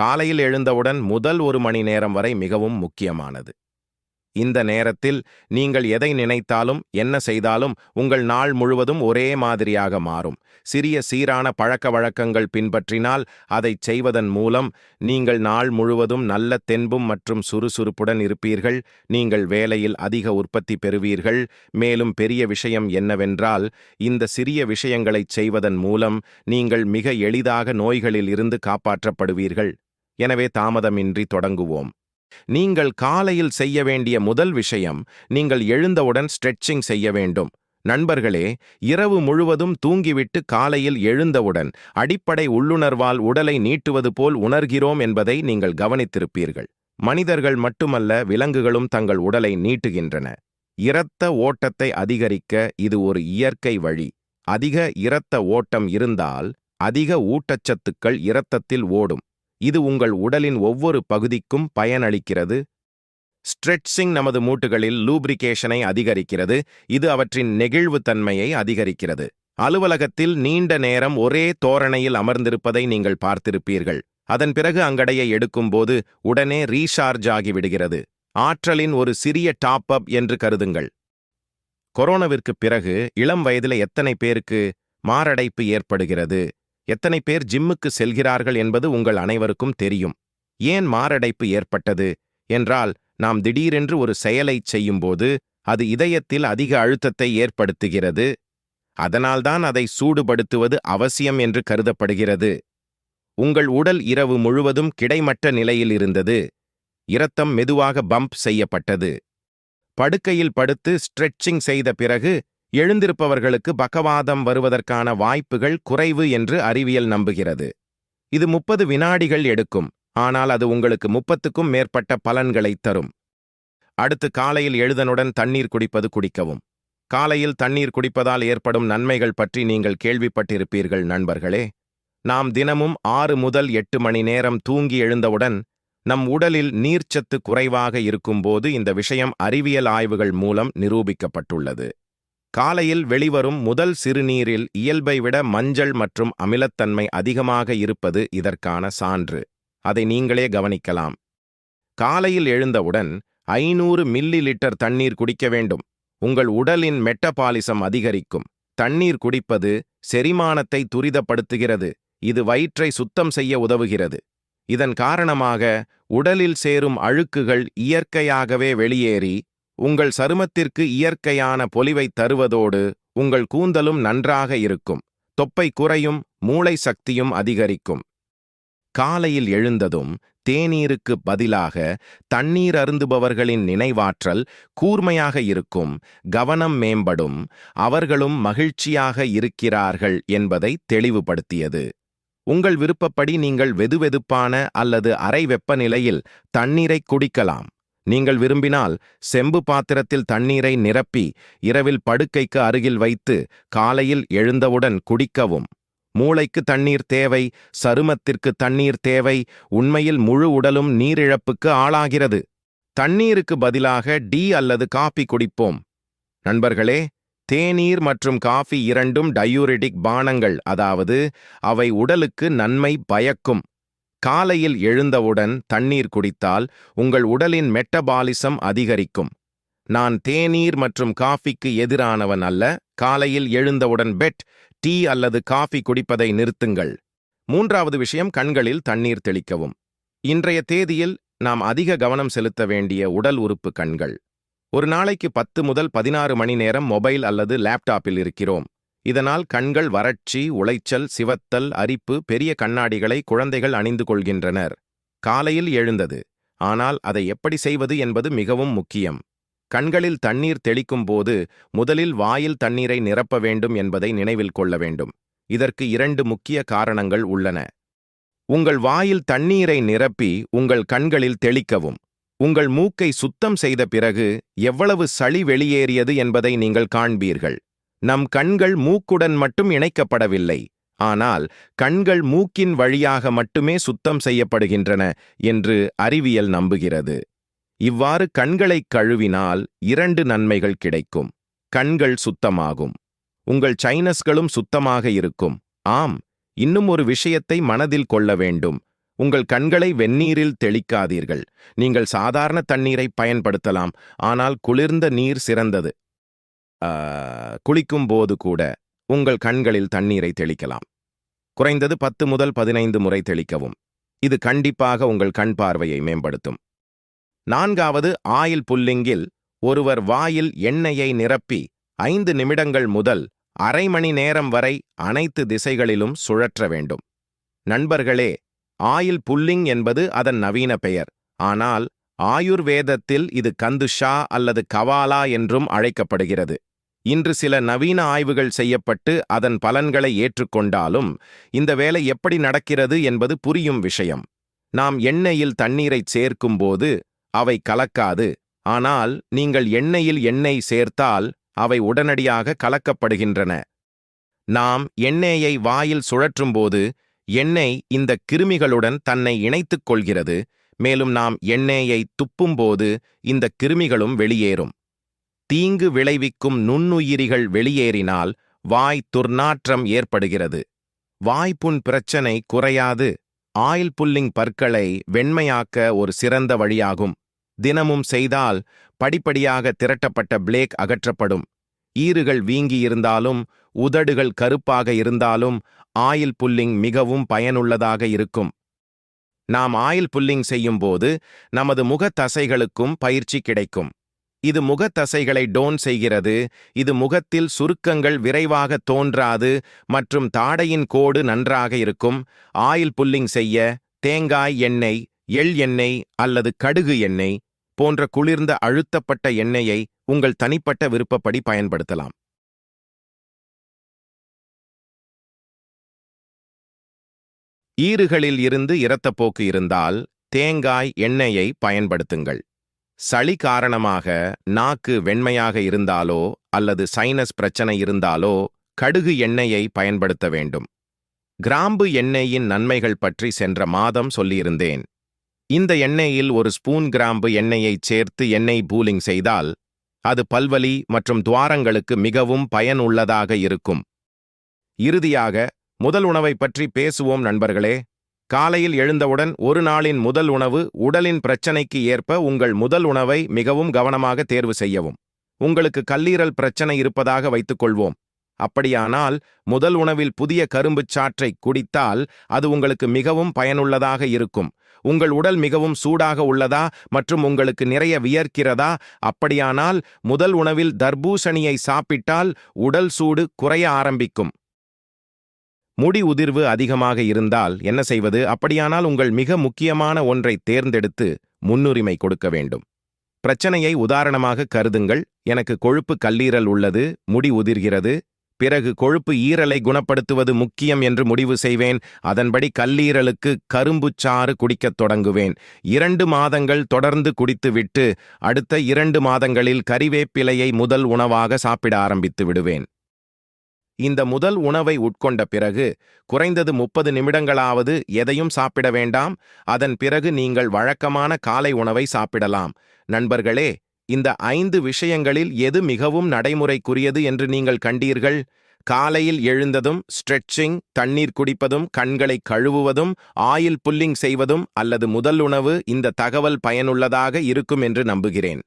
காலையில் எழுந்தவுடன் முதல் ஒரு மணி நேரம் வரை மிகவும் முக்கியமானது. இந்த நேரத்தில் நீங்கள் எதை நினைத்தாலும் என்ன செய்தாலும் உங்கள் நாள் முழுவதும் ஒரே மாதிரியாக மாறும். சிறிய சீரான பழக்க வழக்கங்கள் பின்பற்றினால் அதைச் செய்வதன் மூலம் நீங்கள் நாள் முழுவதும் நல்ல தென்பும் மற்றும் சுறுசுறுப்புடன் இருப்பீர்கள். நீங்கள் வேலையில் அதிக உற்பத்தி பெறுவீர்கள். மேலும் பெரிய விஷயம் என்னவென்றால் இந்த சிறிய விஷயங்களைச் செய்வதன் மூலம் நீங்கள் மிக எளிதாக நோய்களில் இருந்து காப்பாற்றப்படுவீர்கள். எனவே தாமதமின்றி தொடங்குவோம். நீங்கள் காலையில் செய்ய வேண்டிய முதல் விஷயம் நீங்கள் எழுந்தவுடன் ஸ்ட்ரெச்சிங் செய்ய வேண்டும். நண்பர்களே இரவு முழுவதும் தூங்கிவிட்டு காலையில் எழுந்தவுடன் அடிப்படை உள்ளுணர்வால் உடலை நீட்டுவது போல் உணர்கிறோம் என்பதை நீங்கள் கவனித்திருப்பீர்கள். மனிதர்கள் மட்டுமல்ல விலங்குகளும் தங்கள் உடலை நீட்டுகின்றன. இரத்த ஓட்டத்தை அதிகரிக்க இது ஒரு இயற்கை வழி. அதிக இரத்த ஓட்டம் இருந்தால் அதிக ஊட்டச்சத்துக்கள் இரத்தத்தில் ஓடும். இது உங்கள் உடலின் ஒவ்வொரு பகுதிக்கும் பயனளிக்கிறது. ஸ்ட்ரெட்சிங் நமது மூட்டுகளில் லூப்ரிகேஷனை அதிகரிக்கிறது. இது அவற்றின் நெகிழ்வுத்தன்மையை அதிகரிக்கிறது. அலுவலகத்தில் நீண்ட நேரம் ஒரே தோரணையில் அமர்ந்திருப்பதை நீங்கள் பார்த்திருப்பீர்கள். அதன் பிறகு அங்கடையை எடுக்கும்போது உடனே ரீசார்ஜ் ஆகிவிடுகிறது. ஆற்றலின் ஒரு சிறிய டாப் அப் என்று கருதுங்கள். கொரோனாவிற்கு பிறகு இளம் வயதில எத்தனை பேருக்கு மாரடைப்பு ஏற்படுகிறது? எத்தனை பேர் ஜிம்முக்கு செல்கிறார்கள் என்பது உங்கள் அனைவருக்கும் தெரியும். ஏன் மாரடைப்பு ஏற்பட்டது? என்றால் நாம் திடீரென்று ஒரு செயலைச் செய்யும்போது அது இதயத்தில் அதிக அழுத்தத்தை ஏற்படுத்துகிறது. அதனால்தான் அதை சூடுபடுத்துவது அவசியம் என்று கருதப்படுகிறது. உங்கள் உடல் இரவு முழுவதும் கிடைமட்ட நிலையில் இருந்தது. இரத்தம் மெதுவாக பம்ப் செய்யப்பட்டது. படுக்கையில் படுத்து ஸ்ட்ரெச்சிங் செய்த பிறகு எழுந்திருப்பவர்களுக்கு பக்கவாதம் வருவதற்கான வாய்ப்புகள் குறைவு என்று அறிவியல் நம்புகிறது. இது முப்பது வினாடிகள் எடுக்கும் ஆனால் அது உங்களுக்கு முப்பத்துக்கும் மேற்பட்ட பலன்களைத் தரும். அடுத்து காலையில் எழுதனுடன் தண்ணீர் குடிப்பது குடிக்கவும். காலையில் தண்ணீர் குடிப்பதால் ஏற்படும் நன்மைகள் பற்றி நீங்கள் கேள்விப்பட்டிருப்பீர்கள் நண்பர்களே. நாம் தினமும் ஆறு முதல் எட்டு மணி நேரம் தூங்கி எழுந்தவுடன் நம் உடலில் நீர்ச்சத்து குறைவாக இருக்கும்போது இந்த விஷயம் அறிவியல் ஆய்வுகள் மூலம் நிரூபிக்கப்பட்டுள்ளது. காலையில் வெளிவரும் முதல் சிறுநீரில் இயல்பை விட மஞ்சள் மற்றும் அமிலத்தன்மை அதிகமாக இருப்பது இதற்கான சான்று. அதை நீங்களே கவனிக்கலாம். காலையில் எழுந்தவுடன் ஐநூறு மில்லி லிட்டர் தண்ணீர் குடிக்க வேண்டும். உங்கள் உடலின் மெட்டபாலிசம் அதிகரிக்கும். தண்ணீர் குடிப்பது செரிமானத்தை துரிதப்படுத்துகிறது. இது வயிற்றை சுத்தம் செய்ய உதவுகிறது. இதன் காரணமாக உடலில் சேரும் அழுக்குகள் இயற்கையாகவே வெளியேறி உங்கள் சருமத்திற்கு இயற்கையான பொலிவை தருவதோடு உங்கள் கூந்தலும் நன்றாக இருக்கும். தொப்பை குறையும் மூளை சக்தியும் அதிகரிக்கும். காலையில் எழுந்ததும் தேநீருக்கு பதிலாக தண்ணீர் அருந்துபவர்களின் நினைவாற்றல் கூர்மையாக இருக்கும் கவனம் மேம்படும் அவர்களும் மகிழ்ச்சியாக இருக்கிறார்கள் என்பதை தெளிவுபடுத்தியது. உங்கள் விருப்பப்படி நீங்கள் வெதுவெதுப்பான அல்லது அரை வெப்பநிலையில் தண்ணீரை குடிக்கலாம். நீங்கள் விரும்பினால் செம்பு பாத்திரத்தில் தண்ணீரை நிரப்பி இரவில் படுக்கைக்கு அருகில் வைத்து காலையில் எழுந்தவுடன் குடிக்கவும். மூளைக்கு தண்ணீர் தேவை சருமத்திற்கு தண்ணீர் தேவை உண்மையில் முழு உடலும் நீரிழப்புக்கு ஆளாகிறது. தண்ணீருக்கு பதிலாக டீ அல்லது காபி குடிப்போம். நண்பர்களே தேநீர் மற்றும் காஃபி இரண்டும் டயூரிடிக் பானங்கள் அதாவது அவை உடலுக்கு நன்மை பயக்கும். காலையில் எழுந்தவுடன் தண்ணீர் குடித்தால் உங்கள் உடலின் மெட்டபாலிசம் அதிகரிக்கும். நான் தேநீர் மற்றும் காஃபிக்கு எதிரானவன் அல்ல. காலையில் எழுந்தவுடன் பெட் டீ அல்லது காஃபி குடிப்பதை நிறுத்துங்கள். மூன்றாவது விஷயம் கண்களில் தண்ணீர் தெளிக்கவும். இன்றைய தேதியில் நாம் அதிக கவனம் செலுத்த வேண்டிய உடல் உறுப்பு கண்கள். ஒரு நாளைக்கு பத்து முதல் பதினாறு மணி நேரம் மொபைல் அல்லது லேப்டாப்பில் இருக்கிறோம். இதனால் கண்கள் வறட்சி உளைச்சல் சிவத்தல் அரிப்பு பெரிய கண்ணாடிகளை குழந்தைகள் அணிந்து கொள்கின்றனர். காலையில் எழுந்தது. ஆனால் அதை எப்படி செய்வது என்பது மிகவும் முக்கியம். கண்களில் தண்ணீர் தெளிக்கும் போது முதலில் வாயில் தண்ணீரை நிரப்ப வேண்டும் என்பதை நினைவில் கொள்ள வேண்டும். இதற்கு இரண்டு முக்கிய காரணங்கள் உள்ளன. உங்கள் வாயில் தண்ணீரை நிரப்பி உங்கள் கண்களில் தெளிக்கவும். உங்கள் மூக்கை சுத்தம் செய்த பிறகு எவ்வளவு சளி வெளியேறியது என்பதை நீங்கள் காண்பீர்கள். நம் கண்கள் மூக்குடன் மட்டும் இணைக்கப்படவில்லை. ஆனால் கண்கள் மூக்கின் வழியாக மட்டுமே சுத்தம் செய்யப்படுகின்றன என்று அறிவியல் நம்புகிறது. இவ்வாறு கண்களைக் கழுவினால் இரண்டு நன்மைகள் கிடைக்கும். கண்கள் சுத்தமாகும். உங்கள் சைனஸ்களும் சுத்தமாக இருக்கும். ஆம் இன்னும் ஒரு விஷயத்தை மனதில் கொள்ள வேண்டும். உங்கள் கண்களை வெந்நீரில் தெளிக்காதீர்கள். நீங்கள் சாதாரண தண்ணீரை பயன்படுத்தலாம். ஆனால் குளிர்ந்த நீர் சிறந்தது. குளிக்கும் போது கூட உங்கள் கண்களில் தண்ணீரை தெளிக்கலாம். குறைந்தது பத்து முதல் பதினைந்து முறை தெளிக்கவும். இது கண்டிப்பாக உங்கள் கண் பார்வையை மேம்படுத்தும். நான்காவது ஆயில் புல்லிங்கில் ஒருவர் வாயில் எண்ணெயை நிரப்பி ஐந்து நிமிடங்கள் முதல் அரை மணி நேரம் வரை அனைத்து திசைகளிலும் சுழற்ற வேண்டும். நண்பர்களே ஆயில் புல்லிங் என்பது அதன் நவீன பெயர். ஆனால் ஆயுர்வேதத்தில் இது கந்துஷா அல்லது கவாலா என்றும் அழைக்கப்படுகிறது. இன்று சில நவீன ஆய்வுகள் செய்யப்பட்டு அதன் பலன்களை ஏற்றுக்கொண்டாலும் இந்த வேலை எப்படி நடக்கிறது என்பது புரியும் விஷயம். நாம் எண்ணெயில் தண்ணீரைச் சேர்க்கும்போது அவை கலக்காது ஆனால் நீங்கள் எண்ணெயில் எண்ணெய் சேர்த்தால் அவை உடனடியாக கலக்கப்படுகின்றன. நாம் எண்ணெயை வாயில் சுழற்றும்போது எண்ணெய் இந்த கிருமிகளுடன் தன்னை இணைத்துக் கொள்கிறது மேலும் நாம் எண்ணெயை துப்பும்போது இந்த கிருமிகளும் வெளியேறும். தீங்கு விளைவிக்கும் நுண்ணுயிரிகள் வெளியேறினால் வாய் துர்நாற்றம் ஏற்படுகிறது. வாய்ப்புண் பிரச்சனை குறையாது. ஆயில் புல்லிங் பற்களை வெண்மையாக்க ஒரு சிறந்த வழியாகும். தினமும் செய்தால் படிப்படியாக திரட்டப்பட்ட பிளேக் அகற்றப்படும். ஈறுகள் வீங்கியிருந்தாலும் உதடுகள் கருப்பாக இருந்தாலும் ஆயில் புல்லிங் மிகவும் பயனுள்ளதாக இருக்கும். நாம் ஆயில் புல்லிங் செய்யும்போது நமது முகத் தசைகளுக்கும் பயிற்சி கிடைக்கும். இது முகத் தசைகளை டோன் செய்கிறது. இது முகத்தில் சுருக்கங்கள் விரைவாக தோன்றாது மற்றும் தாடையின் கோடு நன்றாக இருக்கும். ஆயில் புல்லிங் செய்ய தேங்காய் எண்ணெய் எள் எண்ணெய் அல்லது கடுகு எண்ணெய் போன்ற குளிர்ந்த அழுத்தப்பட்ட எண்ணெயை உங்கள் தனிப்பட்ட விருப்பப்படி பயன்படுத்தலாம். ஈறுகளில் இருந்து இரத்தப்போக்கு இருந்தால் தேங்காய் எண்ணெயை பயன்படுத்துங்கள். சளி காரணமாக நாக்கு வெண்மையாக இருந்தாலோ அல்லது சைனஸ் பிரச்சனை இருந்தாலோ கடுகு எண்ணெயை பயன்படுத்த வேண்டும். கிராம்பு எண்ணெயின் நன்மைகள் பற்றி சென்ற மாதம் சொல்லியிருந்தேன். இந்த எண்ணெயில் ஒரு ஸ்பூன் கிராம்பு எண்ணெயைச் சேர்த்து எண்ணெய் பூலிங் செய்தால் அது பல்வலி மற்றும் துவாரங்களுக்கு மிகவும் பயனுள்ளதாக இருக்கும். இறுதியாக முதல் உணவை பற்றி பேசுவோம் நண்பர்களே. காலையில் எழுந்தவுடன் ஒரு நாளின் முதல் உணவு உடலின் பிரச்சனைக்கு ஏற்ப உங்கள் முதல் உணவை மிகவும் கவனமாக தேர்வு செய்யவும். உங்களுக்கு கல்லீரல் பிரச்சனை இருப்பதாக வைத்துக்கொள்வோம். அப்படியானால் முதல் உணவில் புதிய கரும்புச் சாற்றை குடித்தால் அது உங்களுக்கு மிகவும் பயனுள்ளதாக இருக்கும். உங்கள் உடல் மிகவும் சூடாக உள்ளதா மற்றும் உங்களுக்கு நிறைய வியர்க்கிறதா? அப்படியானால் முதல் உணவில் தர்பூசணியை சாப்பிட்டால் உடல் சூடு குறைய ஆரம்பிக்கும். முடி உதிர்வு அதிகமாக இருந்தால் என்ன செய்வது? அப்படியானால் உங்கள் மிக முக்கியமான ஒன்றை தேர்ந்தெடுத்து முன்னுரிமை கொடுக்க வேண்டும். பிரச்சனையை உதாரணமாக கருதுங்கள். எனக்கு கொழுப்பு கல்லீரல் உள்ளது முடி உதிர்கிறது. பிறகு கொழுப்பு ஈரலை குணப்படுத்துவது முக்கியம் என்று முடிவு செய்வேன். அதன்படி கல்லீரலுக்கு கரும்புச் சாறு குடிக்கத் தொடங்குவேன். இரண்டு மாதங்கள் தொடர்ந்து குடித்துவிட்டு அடுத்த இரண்டு மாதங்களில் கறிவேப்பிலையை முதல் உணவாக சாப்பிட ஆரம்பித்து விடுவேன். இந்த முதல் உணவை உட்கொண்ட பிறகு குறைந்தது முப்பது நிமிடங்களாவது எதையும் சாப்பிட வேண்டாம். அதன் பிறகு நீங்கள் வழக்கமான காலை உணவை சாப்பிடலாம். நண்பர்களே இந்த ஐந்து விஷயங்களில் எது மிகவும் நடைமுறைக்குரியது என்று நீங்கள் கண்டீர்கள்? காலையில் எழுந்ததும் ஸ்ட்ரெட்சிங் தண்ணீர் குடிப்பதும் கண்களை கழுவுவதும் ஆயில் புல்லிங் செய்வதும் அல்லது முதல் உணவு இந்த தகவல் பயனுள்ளதாக இருக்கும் என்று நம்புகிறேன்.